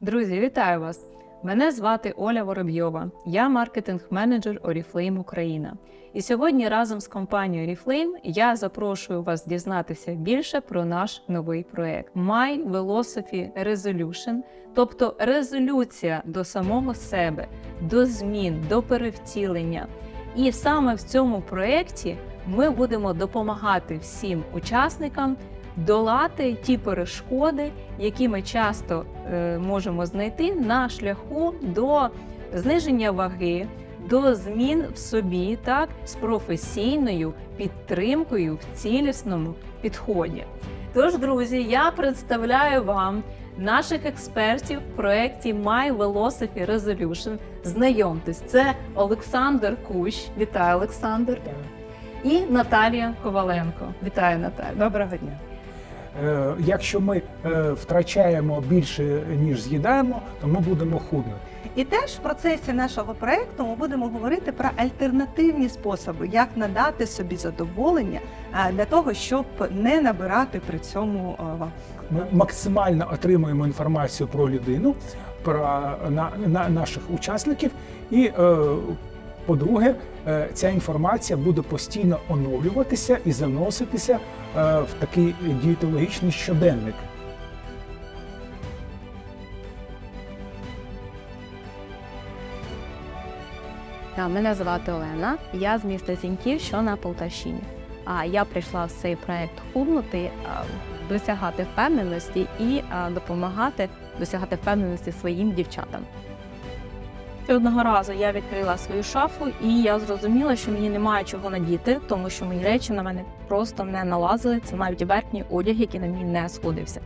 Друзі, вітаю вас! Мене звати Оля Воробйова. Я маркетинг-менеджер Oriflame Україна. І сьогодні разом з компанією Oriflame я запрошую вас дізнатися більше про наш новий проект My Velocity Resolution, тобто резолюція до самого себе, до змін, до перевтілення. І саме в цьому проєкті ми будемо допомагати всім учасникам долати ті перешкоди, які ми часто е, можемо знайти на шляху до зниження ваги, до змін в собі, так з професійною підтримкою в цілісному підході. Тож, друзі, я представляю вам наших експертів в проєкті My Velocity Resolution. Знайомтесь, це Олександр Кущ. Вітаю, Олександр. І Наталія Коваленко. Вітаю, Наталія. Доброго дня. Е, Якщо ми е, втрачаємо більше ніж з'їдаємо, то ми будемо худнути. І теж в процесі нашого проекту ми будемо говорити про альтернативні способи, як надати собі задоволення для того, щоб не набирати при цьому вагу. Ми максимально отримуємо інформацію про людину, про на, на наших учасників, і е, по-друге, е, ця інформація буде постійно оновлюватися і заноситися е, в такий дієтологічний щоденник. Мене звати Олена, я з міста Зіньків, що на Полтавщині. А я прийшла в цей проект худнути, досягати впевненості і допомагати досягати впевненості своїм дівчатам. І Одного разу я відкрила свою шафу, і я зрозуміла, що мені немає чого надіти, тому що мої речі на мене просто не налазили. Це навіть верхній одяг, який на мені не сходився.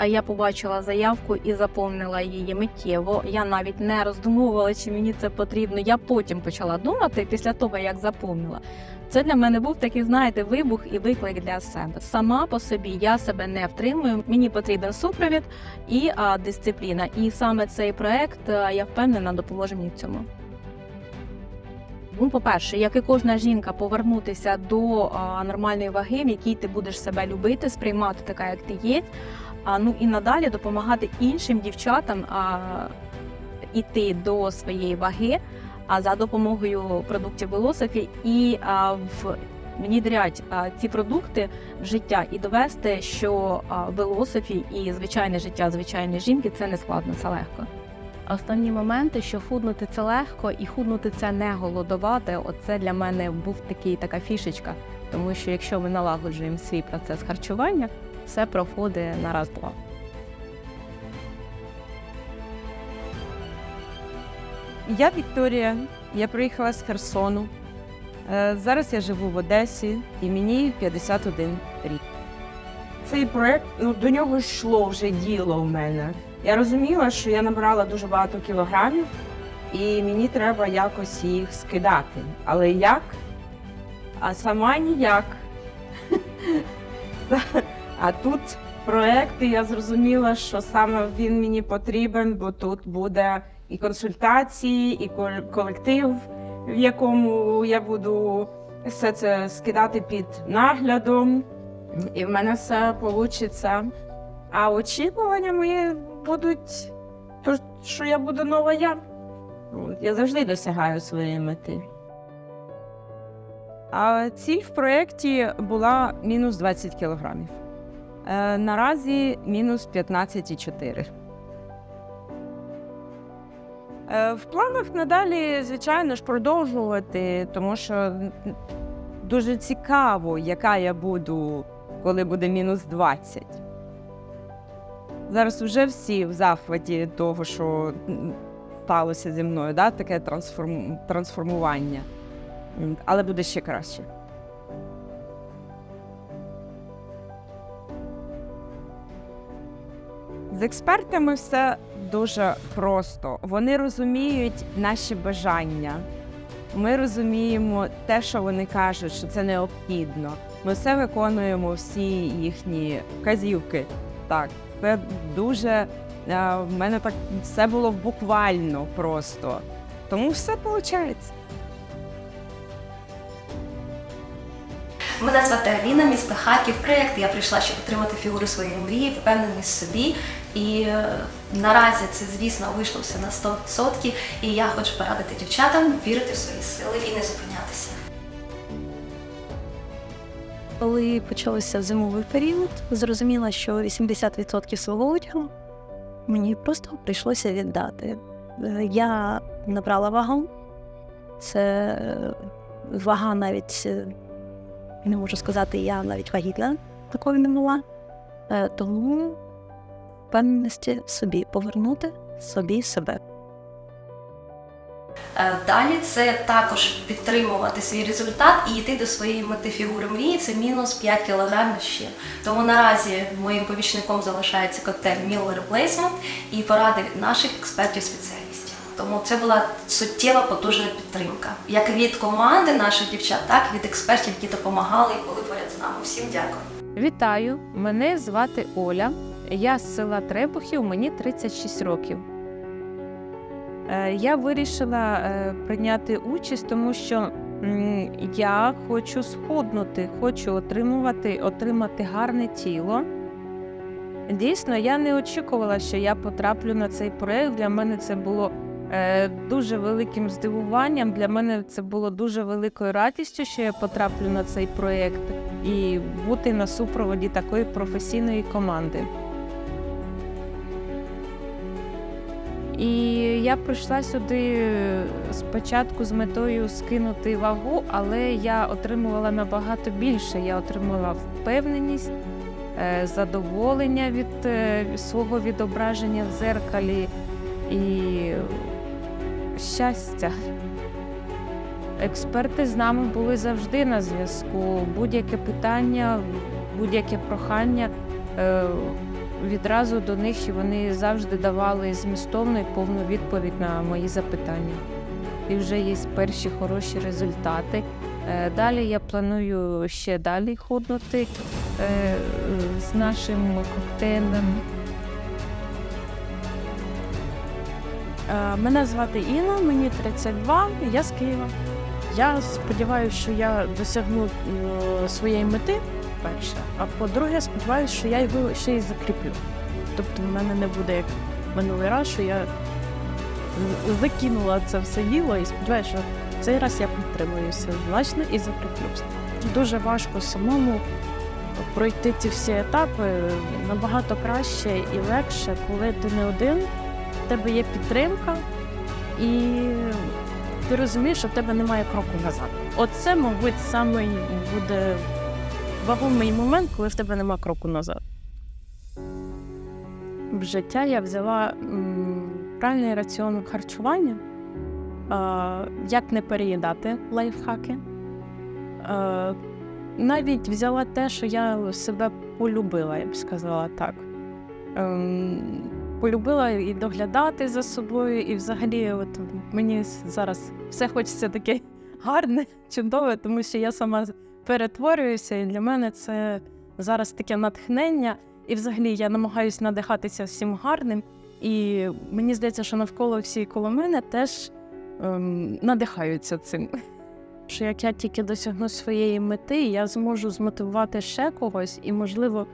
А я побачила заявку і заповнила її миттєво. Я навіть не роздумувала, чи мені це потрібно. Я потім почала думати після того, як заповнила. Це для мене був такий, знаєте, вибух і виклик для себе. Сама по собі я себе не втримую. Мені потрібен супровід і а, дисципліна. І саме цей проект а, я впевнена допоможе мені в цьому. Ну, по-перше, як і кожна жінка, повернутися до а, нормальної ваги, в якій ти будеш себе любити, сприймати така, як ти є. А ну і надалі допомагати іншим дівчатам а, іти до своєї ваги, а за допомогою продуктів Velocity і а, в внідрять а, ці продукти в життя і довести, що Velocity і звичайне життя звичайної жінки це не складно, це легко. Основні моменти, що худнути це легко, і худнути це не голодувати. Оце для мене був такий така фішечка. Тому що якщо ми налагоджуємо свій процес харчування, все проходить на раз-два. Я Вікторія, я приїхала з Херсону. Е, Зараз я живу в Одесі і мені 51 рік. Цей проект ну до нього йшло вже діло у мене. Я розуміла, що я набрала дуже багато кілограмів, і мені треба якось їх скидати. Але як? А сама ніяк. А тут проект, і я зрозуміла, що саме він мені потрібен, бо тут буде і консультації, і кол- колектив, в якому я буду все це скидати під наглядом і в мене все вийде. А очікування мої будуть, то, що я буду нова я. Я завжди досягаю своєї мети. А ціль в проєкті була мінус 20 кілограмів. Е, Наразі мінус 15,4. Е, В планах надалі, звичайно ж, продовжувати, тому що дуже цікаво, яка я буду, коли буде мінус 20. Зараз вже всі в захваті того, що сталося зі мною, да? таке трансформ... трансформування. Але буде ще краще. З експертами все дуже просто. Вони розуміють наші бажання. Ми розуміємо те, що вони кажуть, що це необхідно. Ми все виконуємо, всі їхні вказівки. Так, це дуже е, в мене так все було буквально просто. Тому все виходить. Мене звати Аліна, місто Харків. Проєкт я прийшла, щоб отримати фігуру своєї мрії, впевненість собі. І е, наразі це, звісно, вийшло все на 100%. І я хочу порадити дівчатам вірити в свої сили і не зупинятися. Коли почався зимовий період, зрозуміла, що 80% свого одягу мені просто прийшлося віддати. Е, Я набрала вагу. Це е, вага навіть не можу сказати, я навіть вагітна такої не була. Е, Тому впевненості собі повернути собі себе. Е, Далі це також підтримувати свій результат і йти до своєї мети фігури мрії. Це мінус 5 кг ще. Тому наразі моїм помічником залишається коктейль Meal Replacement і поради наших експертів-спеціалістів. Тому це була суттєва потужна підтримка, як від команди наших дівчат, так і від експертів, які допомагали і були поряд з нами. Всім дякую. Вітаю! Мене звати Оля. Я з села Требухів, мені 36 років. Е, Я вирішила е, прийняти участь, тому що я хочу схуднути, хочу отримувати, отримати гарне тіло. Дійсно, я не очікувала, що я потраплю на цей проєкт. Для мене це було дуже великим здивуванням. Для мене це було дуже великою радістю, що я потраплю на цей проєкт і бути на супроводі такої професійної команди. І я прийшла сюди спочатку з метою скинути вагу, але я отримувала набагато більше. Я отримала впевненість, е, задоволення від е, свого відображення в зеркалі і щастя. Експерти з нами були завжди на зв'язку. Будь-яке питання, будь-яке прохання е, відразу до них і вони завжди давали змістовну і повну відповідь на мої запитання. І вже є перші хороші результати. Е, Далі я планую ще далі худнути е, з нашим коктейлем. Мене звати Інна, мені 32, я з Києва. Я сподіваюся, що я досягну е, своєї мети, перше, а по-друге, сподіваюся, що я його ще й закріплю. Тобто в мене не буде як минулий раз, що я закинула це все діло і сподіваюся, що цей раз я підтримуюся значно і закріплюся. Дуже важко самому пройти ці всі етапи набагато краще і легше, коли ти не один в тебе є підтримка, і ти розумієш, що в тебе немає кроку назад. Оце, мабуть, самий буде вагомий момент, коли в тебе немає кроку назад. В життя я взяла правильний раціон харчування, як не переїдати лайфхаки. Навіть взяла те, що я себе полюбила, я б сказала так. Полюбила і доглядати за собою, і взагалі, от мені зараз все хочеться таке гарне, чудове, тому що я сама перетворююся, і для мене це зараз таке натхнення. І взагалі я намагаюся надихатися всім гарним. І мені здається, що навколо всі коло мене теж ем, надихаються цим. Що як я тільки досягну своєї мети, я зможу змотивувати ще когось, і, можливо,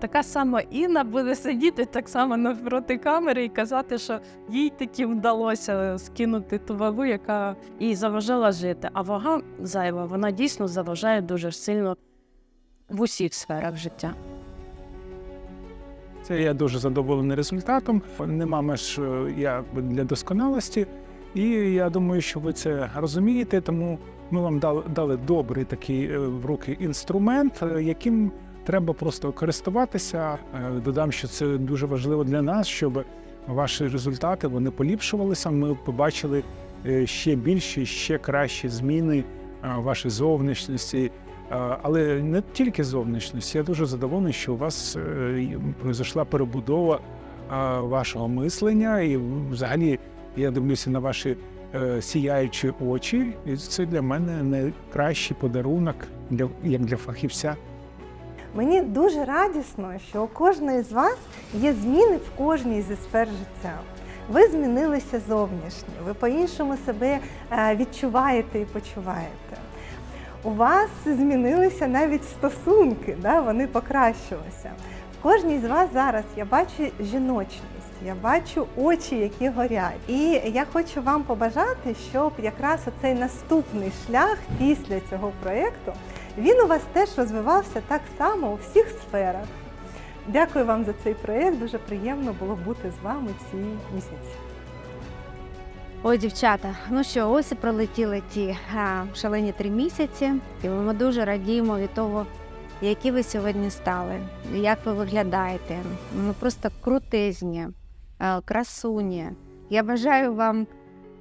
така сама Інна буде сидіти так само навпроти камери і казати, що їй таки вдалося скинути ту вагу, яка їй заважала жити. А вага зайва, вона дійсно заважає дуже сильно в усіх сферах життя. Це я дуже задоволений результатом. Нема меж е, я для досконалості. І я думаю, що ви це розумієте, тому ми вам дали, дали добрий такий е, в руки інструмент, е, яким треба просто користуватися. Е, Додам, що це дуже важливо для нас, щоб ваші результати вони поліпшувалися. Ми побачили е, ще більші, ще кращі зміни е, вашої зовнішності. Але не тільки зовнішність. Я дуже задоволений, що у вас пройшла перебудова вашого мислення, і взагалі я дивлюся на ваші сіяючі очі, і це для мене найкращий подарунок для як для фахівця. Мені дуже радісно, що у кожної з вас є зміни в кожній зі сфер життя. Ви змінилися зовнішньо, ви по-іншому себе е, відчуваєте і почуваєте. у вас змінилися навіть стосунки, да? вони покращилися. В кожній з вас зараз я бачу жіночність, я бачу очі, які горять. І я хочу вам побажати, щоб якраз оцей наступний шлях після цього проєкту він у вас теж розвивався так само у всіх сферах. Дякую вам за цей проєкт. Дуже приємно було бути з вами ці місяці. Ой, дівчата, ну що, ось і пролетіли ті а, шалені три місяці, і ми дуже радіємо від того, які ви сьогодні стали, як ви виглядаєте. Ну просто крутезні, е, красуні. Я бажаю вам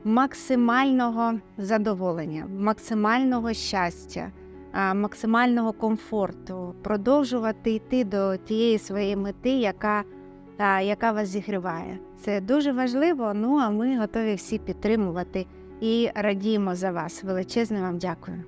максимального задоволення, максимального щастя, максимального комфорту, продовжувати йти до тієї своєї мети, яка яка вас зігріває. Це дуже важливо. Ну а ми готові всі підтримувати і радіємо за вас. Величезне вам дякую.